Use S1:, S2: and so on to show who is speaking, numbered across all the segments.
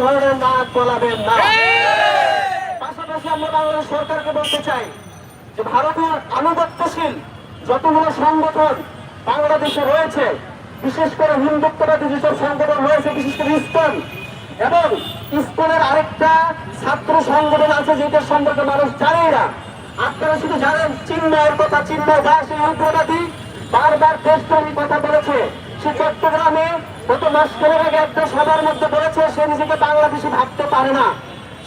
S1: ধরনের নাক গলাবেন না। পাশাপাশি আমরা বাংলাদেশ সরকারকে বলতে চাই যে ভারতের আনুগত্যশীল যতগুলো সংগঠন বাংলাদেশে রয়েছে বিশেষ করে হিন্দুত্ববাদী যেসব সংগঠন রয়েছে বিশেষ করে ইস্কন এবং ইস্কনের আরেকটা ছাত্র সংগঠন আছে যেটার সম্পর্কে মানুষ জানেই না। আপনারা শুধু জানেন চিন্ময়ের কথা চিন্ময় দাস এই উগ্রবাদী বারবার দেশপ্রেমী কথা বলেছে। সে চট্টগ্রামে গত মাস কেনার আগে একটা সভার মধ্যে বলেছে, সে নিজেকে বাংলাদেশি ভাবতে পারে না।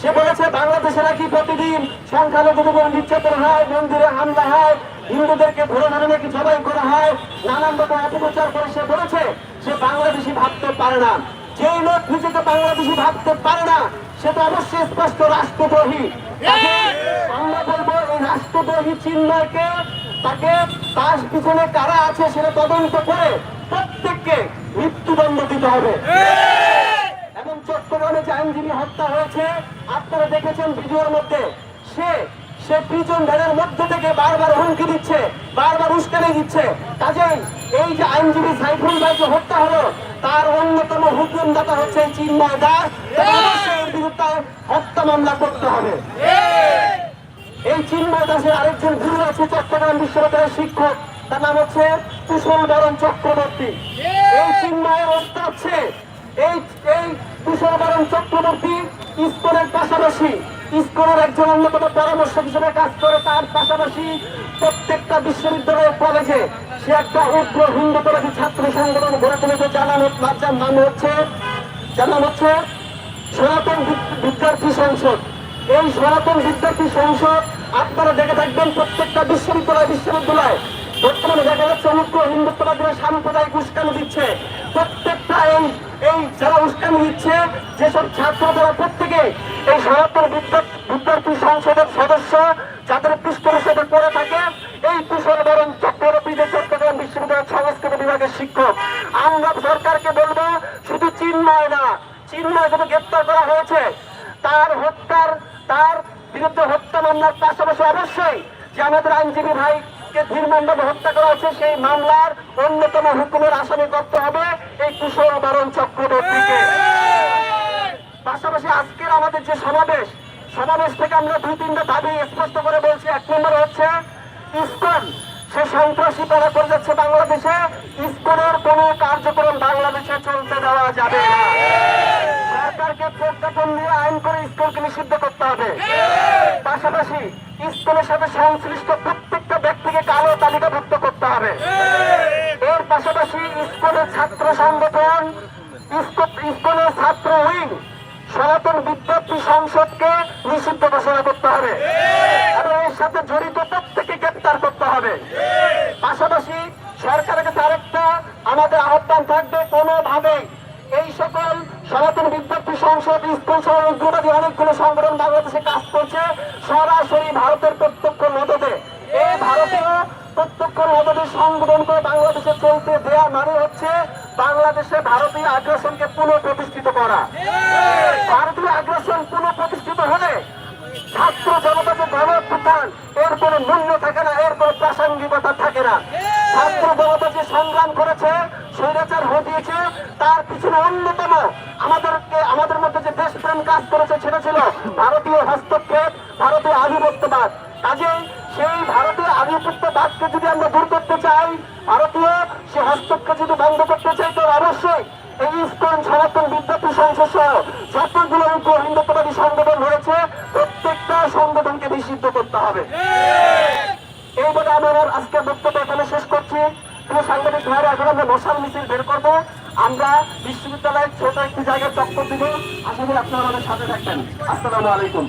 S1: সে বলেছে বাংলাদেশে নাকি প্রতিদিন সংখ্যালঘুদের উপর নির্যাতন হয়, মন্দিরে হামলা হয়, হিন্দুদেরকে ধরে ধরে নাকি জবাই করা হয়, নানান রকম অপপ্রচার করে সে বলেছে, সে বাংলাদেশি ভাবতে পারে না। যেই লোক নিজেকে বাংলাদেশি ভাবতে পারে না, সে তো অবশ্যই স্পষ্ট রাষ্ট্রদ্রোহী। আমরা বলব, এই রাষ্ট্রদ্রোহী চিহ্নকে তাকে তার পিছনে কারা আছে সেটা তদন্ত করে প্রত্যেককে মৃত্যুদণ্ড দিতে হবে। এবং চট্টগ্রামে যে আইনজীবী হত্যা হয়েছে, আপনারা দেখেছেন ভিডিওর মধ্যে, সে সে প্রিজন ভ্যানের মধ্যে থেকে বারবার হুমকি দিচ্ছে, বারবার উস্কানি দিচ্ছে। কাজেই এই যে আইনজীবী সাইফুল ভাইকে হত্যা হলো, তার অন্যতম হুকুমদাতা হচ্ছে চিন্ময় দাস। হত্যা মামলা করতে হবে। এই চিন্ময় দাসের আরেকজন গুরু আছে, চট্টগ্রাম বিশ্ববিদ্যালয়ের শিক্ষক। তার নাম হচ্ছে কুশল বরণ চক্রবর্তী। এই চিন্ময়ের আছে। এই এই কুশল বরণ চক্রবর্তী ইস্কনের পাশাপাশি ইস্কনের একজন অন্যতম পরামর্শক হিসেবে কাজ করে তার পাশাপাশি প্রত্যেকটা বিশ্ববিদ্যালয়ের কলেজে সে একটা উগ্র হিন্দুতবাদী ছাত্র সংগঠন গড়ে তুলেছে। জানানো যার নাম হচ্ছে যার নাম হচ্ছে সনাতন বিদ্যার্থী সংসদ। এই সনাতন বিদ্যার্থী সংসদ আপনারা দেখে থাকবেন প্রত্যেকটা বিশ্ববিদ্যালয় বিশ্ববিদ্যালয় বর্তমানে দেখা যাচ্ছে অনুগ্রহ হিন্দুত্ববাদীরা সাম্প্রদায়িক উস্কানি দিচ্ছে। প্রত্যেকটা এই এই যারা উস্কানি দিচ্ছে, যেসব ছাত্র তারা প্রত্যেকে এই সনাতন বিদ্যার্থী সংসদের সদস্য, যাদের পৃষ্ঠপোষকতা করে থাকে, এই কুশল বরণ চক্রবর্তী যে চট্টগ্রাম বিশ্ববিদ্যালয়ের সংস্কৃত বিভাগের শিক্ষক। আমরা সরকারকে বলব, শুধু চিন্ময় না, চিন্ময় যখন গ্রেপ্তার করা হয়েছে, তার হত্যার, তার বিরুদ্ধে হত্যা মামলার পাশাপাশি অবশ্যই যে আমাদের আইনজীবী ভাইকে ধীরমান্ডবে হত্যা করা হয়েছে সেই মামলার অন্যতম হুকুমের আসামি করতে হবে এই কুশল বরণ চক্রবর্তীকে। পাশাপাশি আজকের আমাদের যে সমাবেশ সমাবেশ থেকে আমরা দুই তিনটা দাবি স্পষ্ট করে বলছি। এক নম্বর হচ্ছে, ইসকন, সে সন্ত্রাসী করা করে যাচ্ছে বাংলাদেশে। ইসকনের কোন কার্যক্রম বাংলাদেশে চলতে দেওয়া যাবে না। সরকারকে প্রজ্ঞাপন দিয়ে আইন করে ইসকনকে নিষিদ্ধ করতে হবে। পাশাপাশি ইসকনের সাথে সংশ্লিষ্ট সনাতন বিদ্যার্থী সংসদকে নিষিদ্ধ ঘোষণা করতে হবে। এবং এর সাথে জড়িত প্রত্যেকে গ্রেপ্তার করতে হবে। পাশাপাশি সরকারের কাছে আরেকটা আমাদের আহ্বান থাকবে কোনোভাবে এই সকল সনাতন বিদ্যার্থী সংসদ, স্কুল উগ্রবাদী অনেকগুলো সংগঠন বাংলাদেশে কাজ করছে, সরাসরি ভারতের প্রত্যক্ষ মদতে। এই ভারতীয় প্রত্যক্ষ মদতে সংগঠন করে বাংলাদেশে চলতে দেয়া মানে হচ্ছে বাংলাদেশে ভারতীয় আগ্রাসনকে পুনঃপ্রতিষ্ঠিত করা ভারতীয় আগ্রাসন পুনঃপ্রতিষ্ঠিত হলে ছাত্র জনতা যে গণপ্রধান এর কোনো মূল্য থাকে না, এর কোনো প্রাসঙ্গিকতা থাকে না। ছাত্র জনতা যে সংগ্রাম করেছে, স্বৈরাচার হটিয়েছে, তার পিছনে অন্যতম আমাদেরকে আমাদের মধ্যে যে দেশপ্রেম কাজ করেছে, সেটা ছিল ভারতীয় হস্তক্ষেপ, ভারতীয় আধিপত্যবাদ। কাজেই সেই ভারতীয় আধিপত্যবাদকে যদি আমরা দূর করতে চাই, ভারতীয় সে হস্তক্ষেপ যদি বন্ধ করতে চাই তো অবশ্যই এই ইস্কন সনাতন বিদ্যার্থী সংসদ সহ যতগুলো হিন্দুত্ববাদী সংগঠন সংগঠনকে নিষিদ্ধ করতে হবে। এই বলে আমি আমার আজকে বক্তব্য এখানে শেষ করছি। প্রিয় সাংবাদিক ভাইরা এখন আমরা মশাল মিছিল বের করব। আমরা বিশ্ববিদ্যালয়ের ছোট একটি জায়গায় চক্কর দিব। আশা করি আপনারা আমাদের সাথে থাকবেন। আসসালামু আলাইকুম।